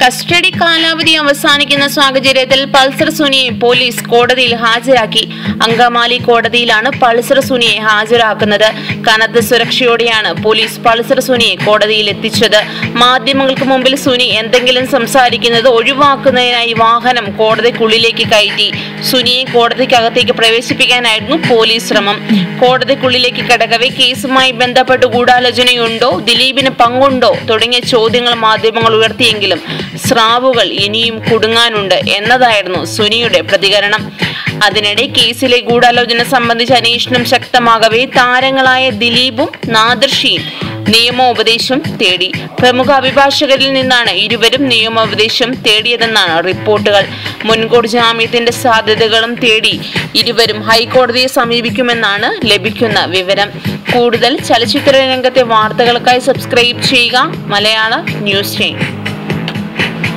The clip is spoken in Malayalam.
കസ്റ്റഡി കാലാവധി അവസാനിക്കുന്ന സാഹചര്യത്തിൽ പൾസർ സുനിയെ പോലീസ് കോടതിയിൽ ഹാജരാക്കി. അങ്കമാലി കോടതിയിലാണ് പൾസർ സുനിയെ ഹാജരാക്കുന്നത്. കനത്ത സുരക്ഷയോടെയാണ് പോലീസ് പൾസർ സുനിയെ കോടതിയിൽ എത്തിച്ചത്. മാധ്യമങ്ങൾക്ക് മുമ്പിൽ സുനി എന്തെങ്കിലും സംസാരിക്കുന്നത് ഒഴിവാക്കുന്നതിനായി വാഹനം കോടതിക്കുള്ളിലേക്ക് കയറ്റി. സുനിയെ കോടതിക്കകത്തേക്ക് പ്രവേശിപ്പിക്കാനായിരുന്നു പോലീസ് ശ്രമം. കോടതിക്കുള്ളിലേക്ക് കടകവേ കേസുമായി ബന്ധപ്പെട്ട് ഗൂഢാലോചനയുണ്ടോ? ദിലീപിന് പങ്കുണ്ടോ? തുടങ്ങിയ ചോദ്യങ്ങൾ മാധ്യമങ്ങൾ ഉയർത്തിയെങ്കിലും സ്രാവുകൾ ഇനിയും കുടുങ്ങാനുണ്ട് എന്നതായിരുന്നു സുനിയുടെ പ്രതികരണം. അതിനിടെ കേസിലെ ഗൂഢാലോചന സംബന്ധിച്ച അന്വേഷണം ശക്തമാകവേ താരങ്ങളായ ദിലീപും നാദർഷിയും നിയമോപദേശം തേടി. പ്രമുഖ അഭിഭാഷകരിൽ നിന്നാണ് ഇരുവരും നിയമോപദേശം തേടിയതെന്നാണ് റിപ്പോർട്ടുകൾ. മുൻകൂർ ജാമ്യത്തിന്റെ സാധ്യതകളും തേടി ഇരുവരും ഹൈക്കോടതിയെ സമീപിക്കുമെന്നാണ് ലഭിക്കുന്ന വിവരം. കൂടുതൽ ചലച്ചിത്ര രംഗത്തെ വാർത്തകൾക്കായി സബ്സ്ക്രൈബ് ചെയ്യുക. മലയാള ന്യൂസ് ചെയിൻ